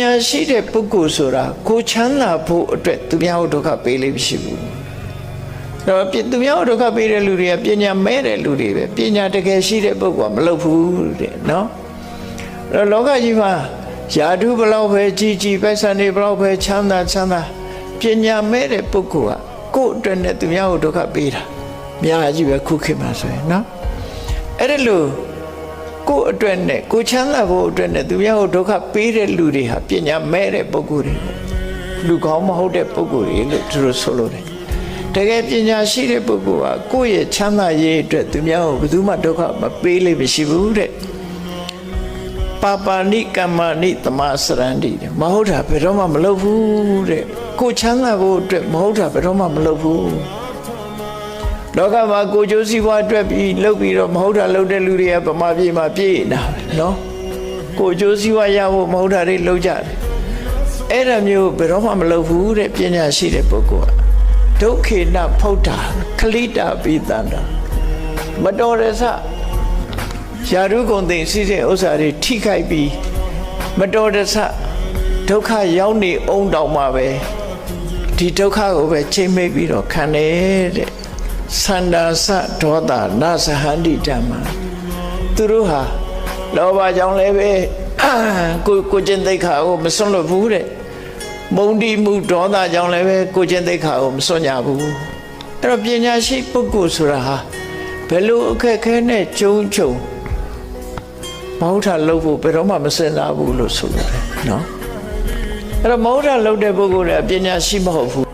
ညာရှိတဲ့ပုဂ္ဂိုလ်ဆိုတာကိုချမ်းသာဖို့အတွက်သူများကိုဒုက္ခပေးလိမ့်မရှိဘူးတော့ပြသူများကိုဒုက္ခပေးတဲ့လူတွေကပညာမဲ့တဲ့လူတွေပဲပညာတကယ်ရှိတဲ့ပုဂ္ဂိုလ်ကမလုပ်ဘူးတဲ့နော်အဲ့တော့လောကကြီးမှာယာဓုဘလောက်ပဲကြီးကြီးပိုက်ဆံတွေဘလောက်ပဲချမ်းသာချမ်းသာပညာမဲ့တဲ့ပုဂ္ဂိုလ်ကကိုယ့်အတွက်နဲ့သူများကိုဒုက္ခပေးတာအများကြီးပဲခုခေတ်မှာဆိုရင်နော်အဲ့ဒါလို့ ကိုယ့်အတွက်နဲ့ကိုယ်ချမ်းသာဖို့အတွက်နဲ့သူများကိုဒုက္ခပေးတဲ့လူတွေဟာပညာမဲ့တဲ့ပုဂ္ဂိုလ်တွေပေါ့လူကောင်းမဟုတ်တဲ့ပုဂ္ဂိုလ်တွေလို့သူတို့ဆိုလို့တယ်တကယ်ပညာရှိတဲ့ပုဂ္ဂိုလ်ဟာကိုယ့်ရဲ့ချမ်းသာရေးအတွက်သူများကိုဘယ်သူမှဒုက္ခမပေးလိမ့်မရှိဘူးတဲ့ပါပါဏိကမ္မာဏိတမစရန္တိတဲ့မဟုတ်တာဘယ်တော့မှမလုပ်ဘူးတဲ့ကိုယ်ချမ်းသာဖို့အတွက်မဟုတ်တာဘယ်တော့မှမလုပ်ဘူး လောကမှာကိုကျိုးစည်းပွားအတွက်ပြီးလှုပ်ပြီးတော့မဟုတ်တာလှုပ်တဲ့လူတွေကဗမာပြည်မှာပြည့်နေတာပဲနော်ကိုကျိုးစည်းပွားရဖို့မဟုတ်တာတွေလှုပ်ကြတယ်အဲ့ဒါမျိုးဘယ်တော့မှမလုပ်ဘူးတဲ့ပညာရှိတဲ့ပုဂ္ဂိုလ်ကဒုက္ခေနဖုတ်တာခလိတာပိတန္တာမတော်ရစယာရုကုန်သိမ့်စီးတဲ့ဥစ္စာတွေထိခိုက်ပြီးမတော်တဆဒုက္ခရောက်နေအောင်တောင်မှပဲဒီဒုက္ခကိုပဲချိန်မိတ်ပြီးတော့ခံတယ်တဲ့ သန္တာစဒေါသနာသဟန္တိဓမ္မသူတို့ဟာလောဘကြောင့်လည်းပဲကိုကိုကျင့်သိက္ခာကိုမစွန့်လွတ်ဘူးတဲ့မုန်တီမှုဒေါသကြောင့်လည်းပဲကိုကျင့်သိက္ခာကိုမစွန့်ကြဘူးအဲ့တော့ပညာရှိပုဂ္ဂိုလ်ဆိုတာဟာဘယ်လိုအခက်အခဲနဲ့ကြုံကြုံမဟုတ်တာလုပ်ဖို့ဘယ်တော့မှမစင်စားဘူးလို့ဆိုရတယ်နော်အဲ့တော့မဟုတ်တာလုပ်တဲ့ပုဂ္ဂိုလ်တွေကပညာရှိမဟုတ်ဘူး